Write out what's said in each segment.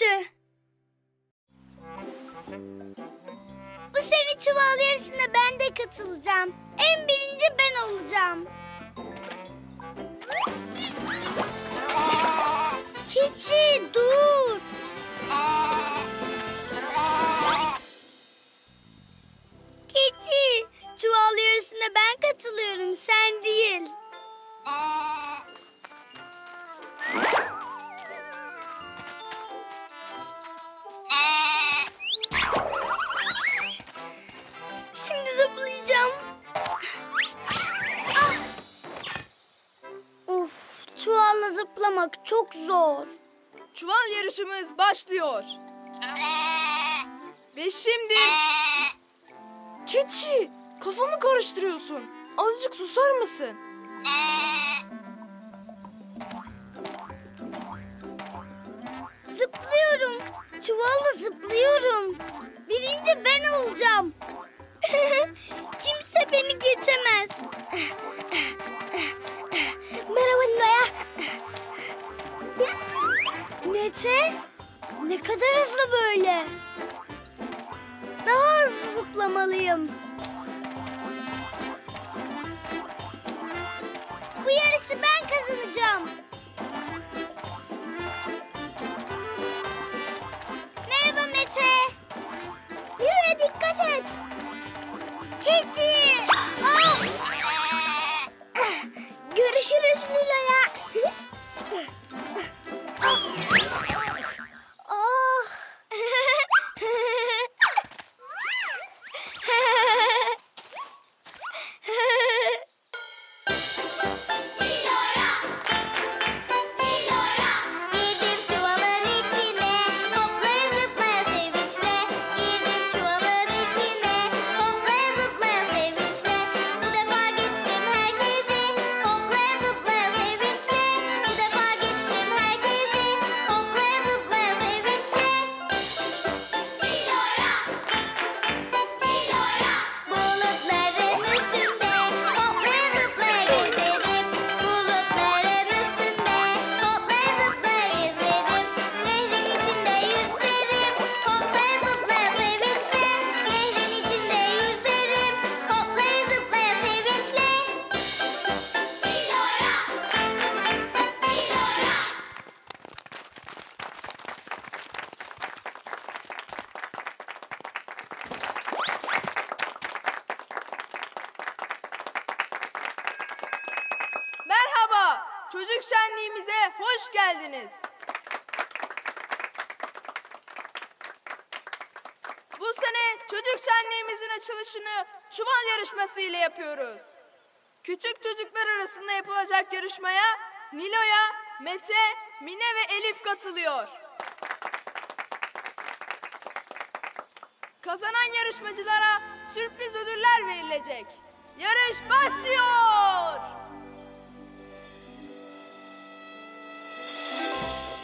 yarışı. Bu sene çuval yarışına ben de katılacağım. En birinci ben olacağım. Keçi dur. Keçi, çuval yarışına ben katılıyorum, sen değil. Çuvalla zıplamak çok zor. Çuval yarışımız başlıyor. Ve şimdi... Keçi, kafamı karıştırıyorsun. Azıcık susar mısın? Zıplıyorum. Çuvalla zıplıyorum. Birinci ben olacağım. Kimse beni geçemez. Merhaba Noya. Mete, ne kadar hızlı böyle. Daha hızlı zıplamalıyım. Bu yarışı ben kazanacağım. Merhaba Mete. Yürüye dikkat et. Keçi. Nilo'ya, Mete, Mine ve Elif katılıyor. Kazanan yarışmacılara sürpriz ödüller verilecek. Yarış başlıyor.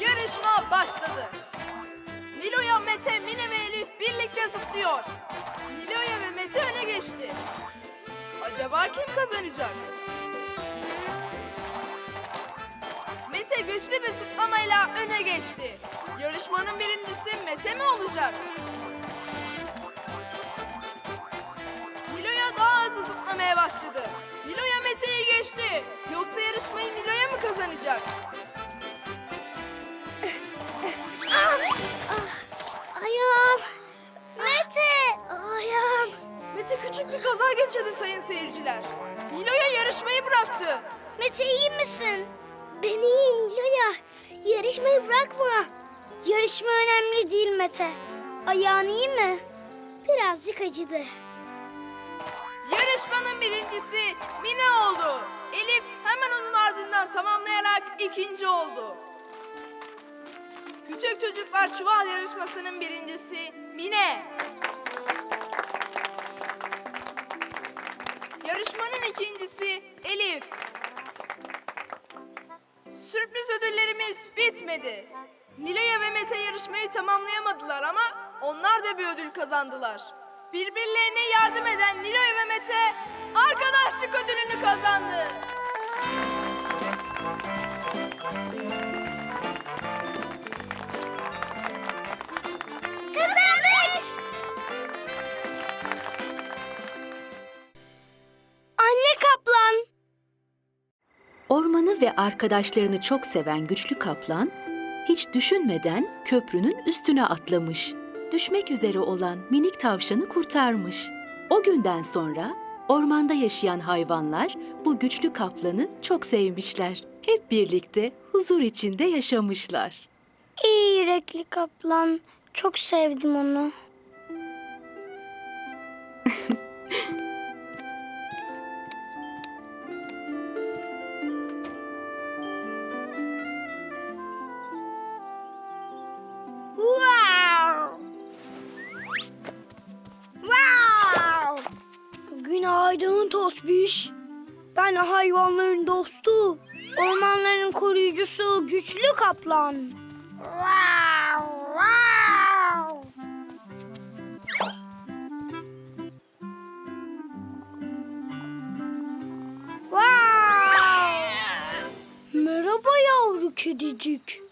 Yarışma başladı. Nilo'ya, Mete, Mine ve Elif birlikte zıplıyor. Nilo'ya ve Mete öne geçti. Acaba kim kazanacak? Mete güçlü bir zıplamayla öne geçti. Yarışmanın birincisi Mete mi olacak? Nilo'ya daha hızlı zıplamaya başladı. Nilo'ya Mete'yi geçti. Yoksa yarışmayı Nilo'ya mı kazanacak? Ayağım. Mete. Ayağım. Mete küçük bir kaza geçirdi sayın seyirciler. Nilo'ya yarışmayı bıraktı. Mete iyi misin? Ben iyiyim Lola. Yarışmayı bırakma. Yarışma önemli değil Mete. Ayağın iyi mi? Birazcık acıdı. Yarışmanın birincisi Mine oldu. Elif hemen onun ardından tamamlayarak ikinci oldu. Küçük çocuklar çuval yarışmasının birincisi Mine. Yarışmanın ikincisi Elif. Sürpriz ödüllerimiz bitmedi. Nilay'a ve Mete yarışmayı tamamlayamadılar ama onlar da bir ödül kazandılar. Birbirlerine yardım eden Nilay ve Mete arkadaşlık ödülünü kazandı. Ve arkadaşlarını çok seven güçlü kaplan hiç düşünmeden köprünün üstüne atlamış. Düşmek üzere olan minik tavşanı kurtarmış. O günden sonra ormanda yaşayan hayvanlar bu güçlü kaplanı çok sevmişler. Hep birlikte huzur içinde yaşamışlar. İyi yürekli kaplan. Çok sevdim onu. Tosbiş. Ben hayvanların dostu, ormanların koruyucusu güçlü kaplan. Wow! Wow! Wow! Merhaba yavru kedicik.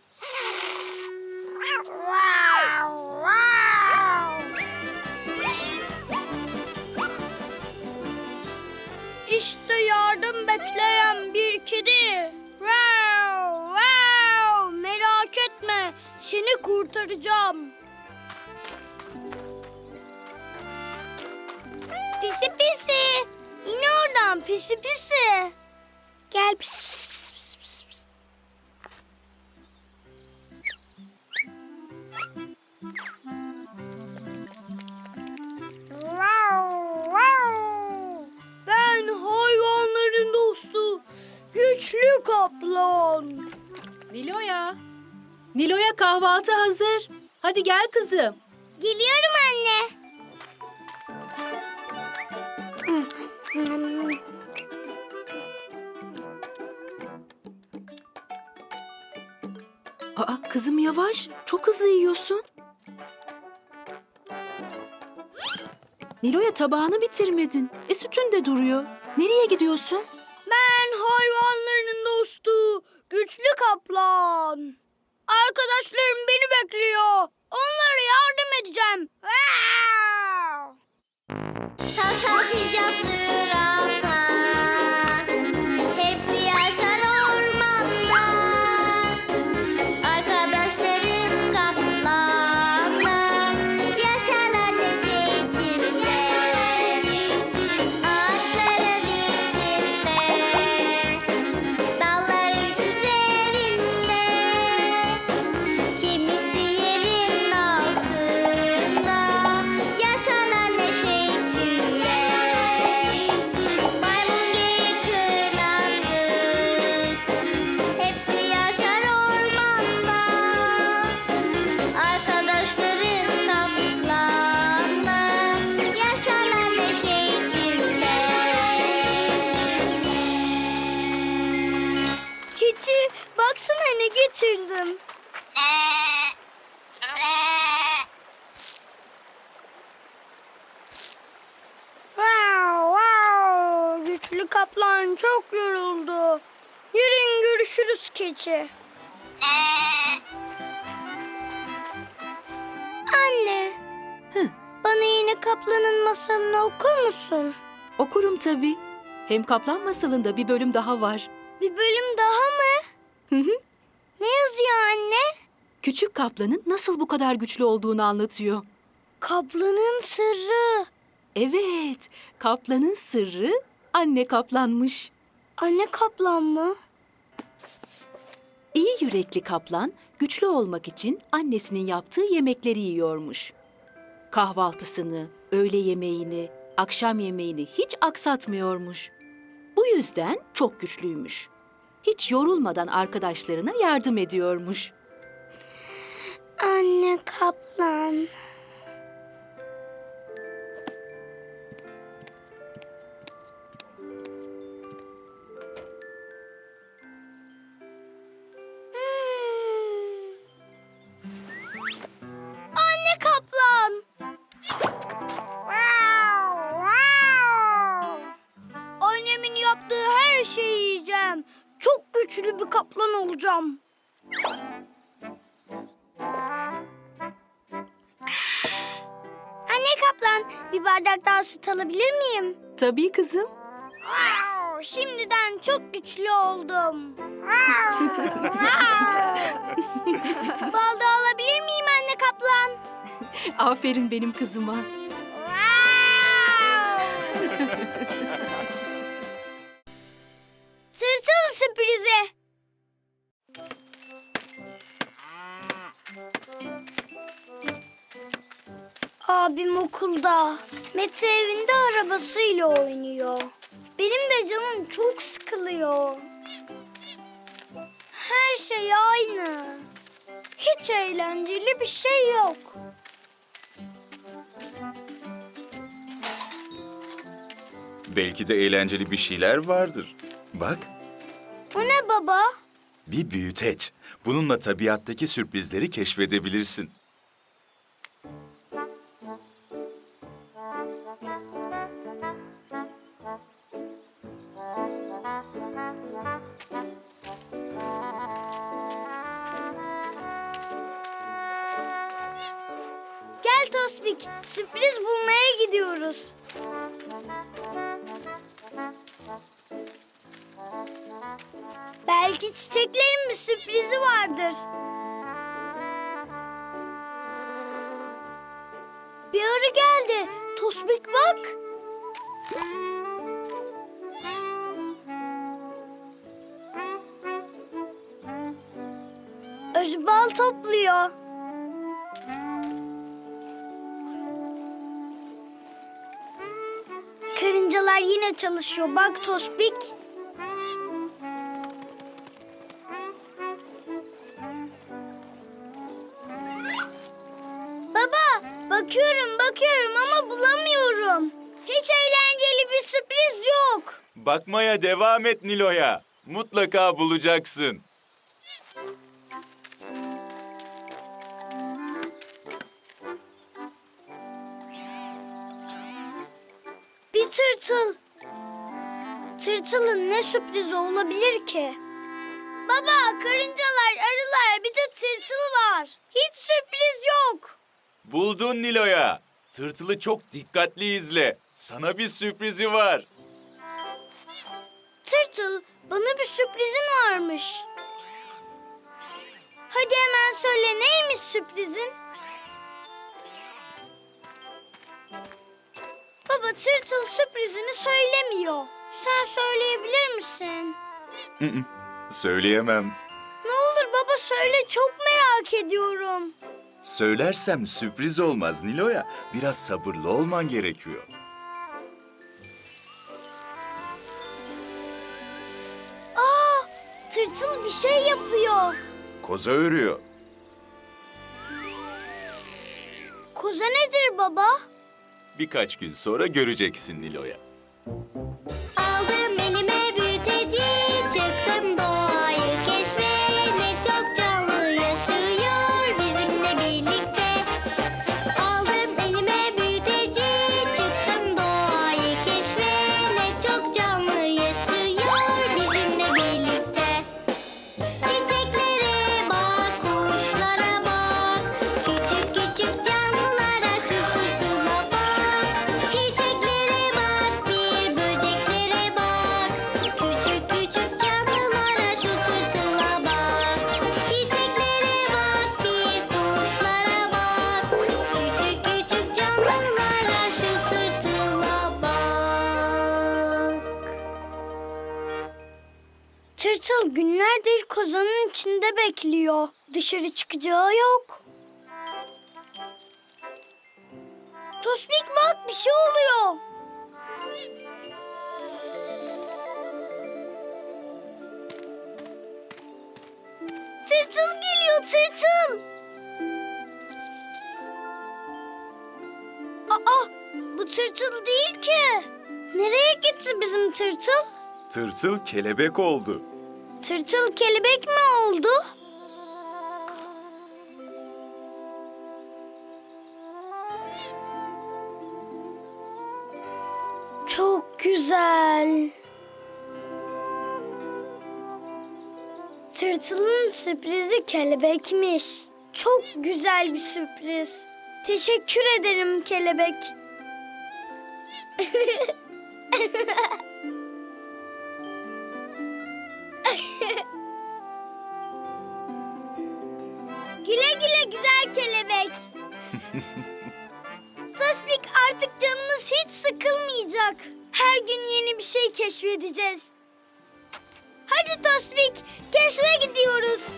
Seni kurtaracağım. Pisi pisi. İn oradan pisi pisi. Gel pis pis kahvaltı hazır. Hadi gel kızım. Geliyorum anne. Aa kızım yavaş. Çok hızlı yiyorsun. Niloya tabağını bitirmedin. E sütün de duruyor. Nereye gidiyorsun? Ben hayvanların dostu, güçlü kaplan. Arkadaşlarım beni bekliyor. Onlara yardım edeceğim. Tavşan, sincap, keçi. Anne. Hı. Bana yine kaplanın masalını okur musun? Okurum tabii. Hem kaplan masalında bir bölüm daha var. Bir bölüm daha mı? Hı hı. Ne yazıyor anne? Küçük kaplanın nasıl bu kadar güçlü olduğunu anlatıyor. Kaplanın sırrı. Evet, kaplanın sırrı anne kaplanmış. Anne kaplan mı? İyi yürekli kaplan güçlü olmak için annesinin yaptığı yemekleri yiyormuş. Kahvaltısını, öğle yemeğini, akşam yemeğini hiç aksatmıyormuş. Bu yüzden çok güçlüymüş. Hiç yorulmadan arkadaşlarına yardım ediyormuş. Anne kaplan. Olacağım. Anne kaplan, bir bardak daha süt alabilir miyim? Tabii kızım. şimdiden çok güçlü oldum. Bal da alabilir miyim anne kaplan? Aferin benim kızıma. Abim okulda. Mete evinde arabasıyla oynuyor. Benim de canım çok sıkılıyor. Her şey aynı. Hiç eğlenceli bir şey yok. Belki de eğlenceli bir şeyler vardır. Bak, O ne baba? bir büyüteç. Bununla tabiattaki sürprizleri keşfedebilirsin. Sürpriz bulmaya gidiyoruz. Belki çiçeklerin bir sürprizi vardır. Bir arı geldi. Tosbik bak. Arı bal topluyor. Karıncalar yine çalışıyor. Bak Tospik. Baba, bakıyorum bakıyorum ama bulamıyorum. Hiç eğlenceli bir sürpriz yok. Bakmaya devam et Nilo'ya. Mutlaka bulacaksın. Bir tırtıl. Tırtılın ne sürprizi olabilir ki? Baba, karıncalar, arılar, bir de tırtıl var. Hiç sürpriz yok. Buldun Nilo'ya. Tırtılı çok dikkatli izle. Sana bir sürprizi var. Tırtıl, bana bir sürprizin varmış. Hadi hemen söyle neymiş sürprizin? Baba Tırtıl sürprizini söylemiyor. Sen söyleyebilir misin? Söyleyemem. Ne olur baba söyle çok merak ediyorum. Söylersem sürpriz olmaz Nilo'ya. Biraz sabırlı olman gerekiyor. Aa, Tırtıl bir şey yapıyor. Koza örüyor. Koza nedir baba? Birkaç gün sonra göreceksin Nilo'ya. Dışarı çıkacağı yok. Tosbik bak bir şey oluyor. Tırtıl geliyor tırtıl. Aa bu tırtıl değil ki. Nereye gitti bizim tırtıl? Tırtıl kelebek oldu. Tırtıl kelebek mi oldu? Güzel. Tırtılın sürprizi kelebekmiş. Çok güzel bir sürpriz. Teşekkür ederim kelebek. güle güle güzel kelebek. Tospik artık canımız hiç sıkılmayacak. Her gün yeni bir şey keşfedeceğiz. Hadi Tospik, keşfe gidiyoruz.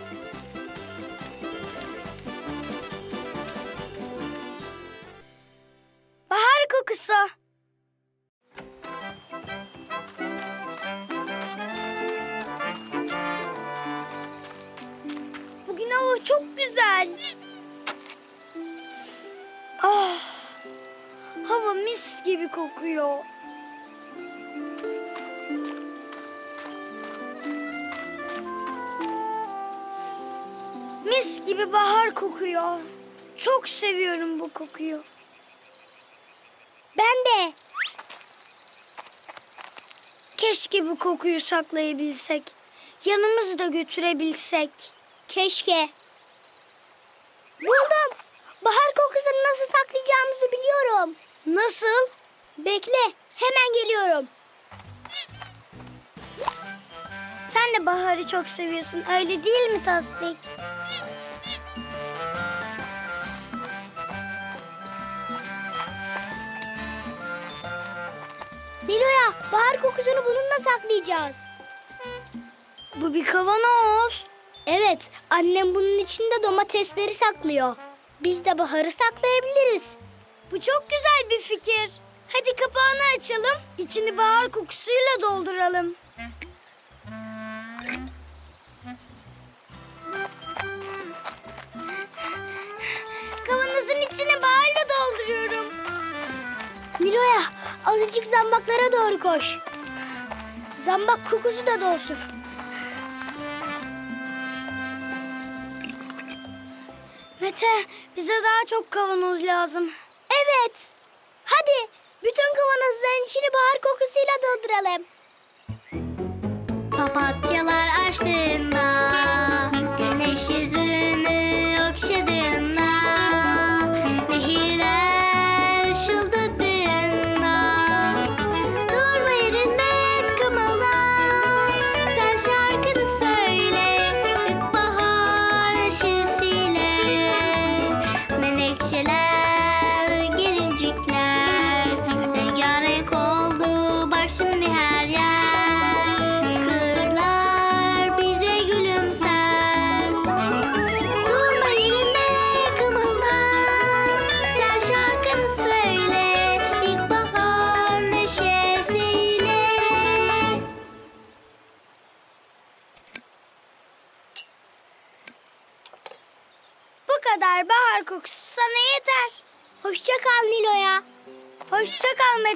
Bahar kokusu. Bugün hava çok güzel. Ah, hava mis gibi kokuyor. Mis gibi bahar kokuyor. Çok seviyorum bu kokuyu. Ben de. Keşke bu kokuyu saklayabilsek. Yanımızda götürebilsek. Keşke. Buldum. Bahar kokusunu nasıl saklayacağımızı biliyorum. Nasıl? Bekle. Hemen geliyorum. Sen de baharı çok seviyorsun. Öyle değil mi Tasbik? Nilo'ya bahar kokusunu bununla saklayacağız. Bu bir kavanoz. Evet, annem bunun içinde domatesleri saklıyor. Biz de baharı saklayabiliriz. Bu çok güzel bir fikir. Hadi kapağını açalım, içini bahar kokusuyla dolduralım. Azıcık zambaklara doğru koş. Zambak kokusu da dolsun. Mete, bize daha çok kavanoz lazım. Evet. Hadi, bütün kavanozların içini bahar kokusuyla dolduralım. Papatyalar açtığında,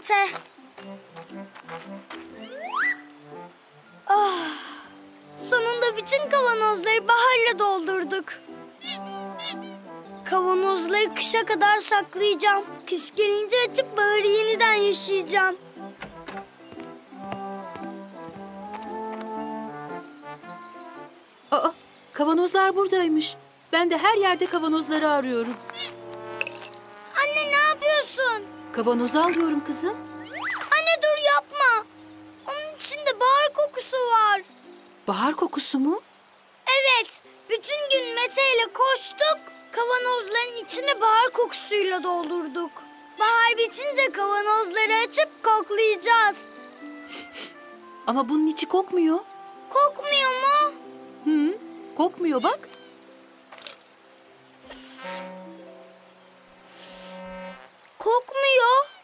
kal Mete. Ah, sonunda bütün kavanozları baharla doldurduk. Kavanozları kışa kadar saklayacağım. Kış gelince açıp baharı yeniden yaşayacağım. Aa, kavanozlar buradaymış. Ben de her yerde kavanozları arıyorum. Anne ne yapıyorsun? Kavanozu alıyorum kızım. Anne dur yapma. Onun içinde bahar kokusu var. Bahar kokusu mu? Evet, bütün gün Mete ile koştuk. Kavanozların içini bahar kokusuyla doldurduk. Bahar bitince kavanozları açıp koklayacağız. Ama bunun içi kokmuyor. Kokmuyor mu? Hı, kokmuyor bak. Kokmuyor.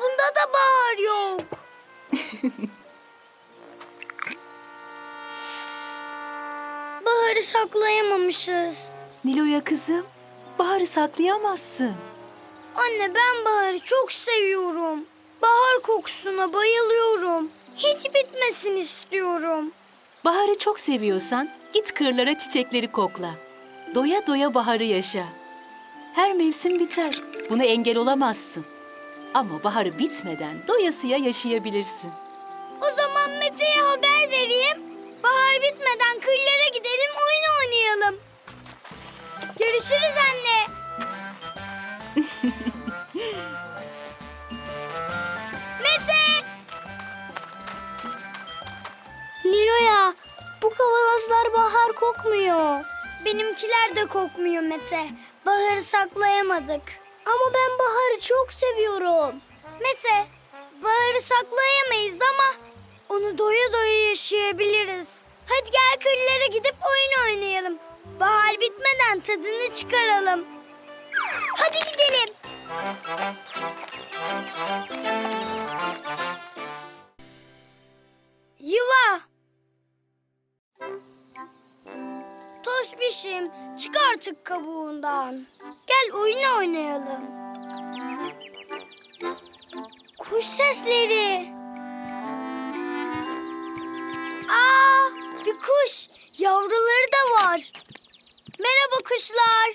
Bunda da bahar yok. Baharı saklayamamışız. Nilo'ya kızım, baharı saklayamazsın. Anne ben baharı çok seviyorum. Bahar kokusuna bayılıyorum. Hiç bitmesin istiyorum. Baharı çok seviyorsan git kırlara çiçekleri kokla. Doya doya baharı yaşa. Her mevsim biter. Buna engel olamazsın. Ama baharı bitmeden doyasıya yaşayabilirsin. O zaman Mete'ye haber vereyim. Bahar bitmeden kırlara gidelim oyun oynayalım. Görüşürüz anne. kavanozlar bahar kokmuyor. Benimkiler de kokmuyor Mete. Baharı saklayamadık. Ama ben baharı çok seviyorum. Mete, baharı saklayamayız ama onu doya doya yaşayabiliriz. Hadi gel kırlara gidip oyun oynayalım. Bahar bitmeden tadını çıkaralım. Hadi gidelim. Yuva. Tospişim çık artık kabuğundan. Gel oyun oynayalım. Kuş sesleri. Aa, bir kuş. Yavruları da var. Merhaba kuşlar.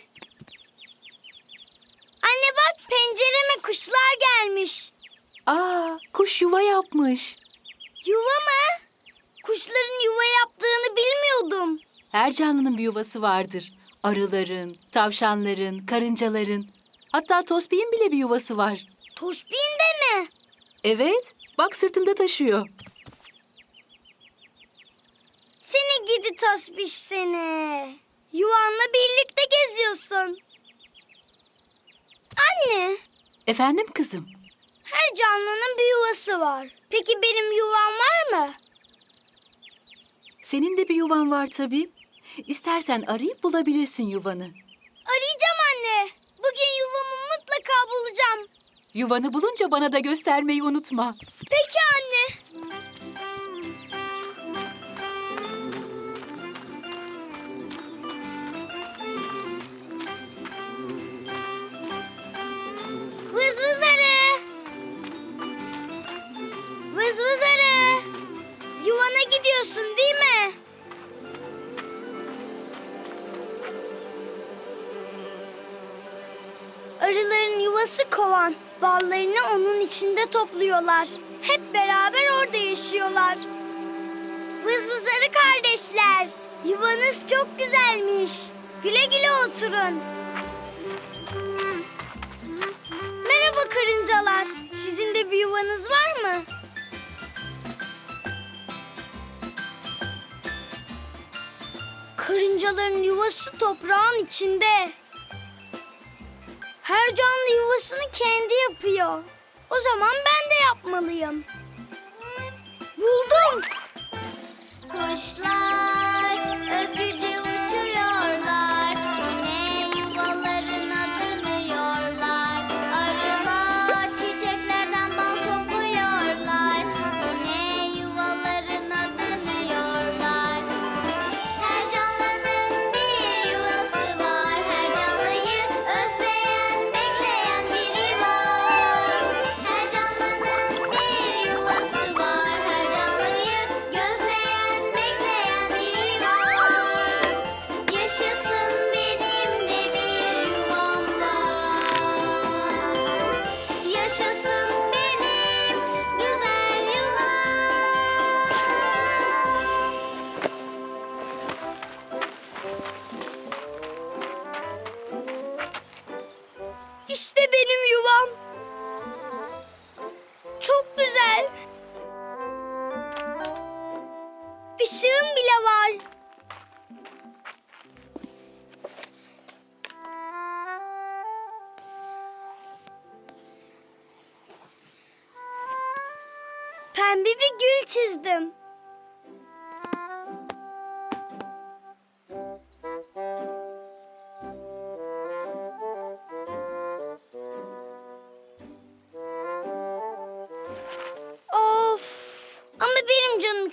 Anne bak pencereme kuşlar gelmiş. Aa, kuş yuva yapmış. Yuva mı? Kuşların yuva yaptığını bilmiyordum. Her canlının bir yuvası vardır. Arıların, tavşanların, karıncaların. Hatta tosbiğin bile bir yuvası var. Tospin de mi? Evet, bak sırtında taşıyor. Seni gidi tasbih seni. Yuvanla birlikte geziyorsun. Anne, Efendim kızım? her canlının bir yuvası var. Peki benim yuvam var mı? Senin de bir yuvan var tabii. İstersen arayıp bulabilirsin yuvanı. Arayacağım anne. Bugün yuvamı mutlaka bulacağım. Yuvanı bulunca bana da göstermeyi unutma. Peki anne. Vız vız arı. Vız vız arı. Yuvana gidiyorsun Yuvası kovan. Ballarını onun içinde topluyorlar. Hep beraber orada yaşıyorlar. Vız vız arı kardeşler. Yuvanız çok güzelmiş. Güle güle oturun. Merhaba karıncalar. Sizin de bir yuvanız var mı? Karıncaların yuvası toprağın içinde. Her canlı yuvasını kendi yapıyor. O zaman ben de yapmalıyım. Buldum. Kuşlar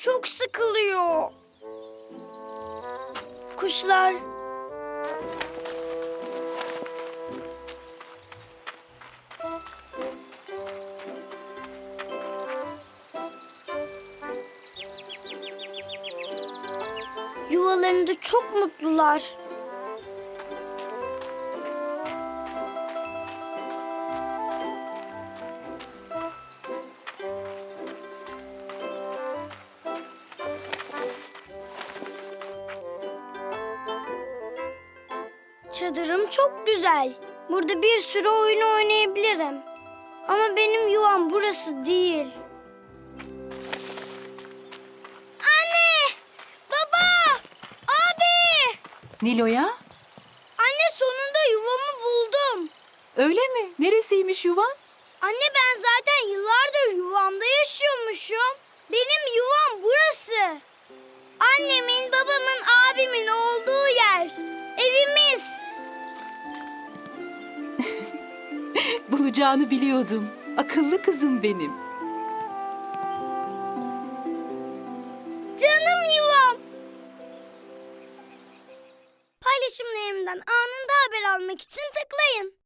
çok sıkılıyor. Kuşlar. Çadırım çok güzel. Burada bir sürü oyun oynayabilirim. Ama benim yuvam burası değil. Anne! Baba! Nilo'ya? Anne sonunda yuvamı buldum. Öyle mi? Neresiymiş yuvan? Anne ben zaten yıllardır yuvamda yaşıyormuşum. Benim yuvam burası. Annemin, babamın, abimin olduğu yer. Evimiz. Bulacağını biliyordum. Akıllı kızım benim. Canım yuvam. Paylaşımlarımdan anında haber almak için tıklayın.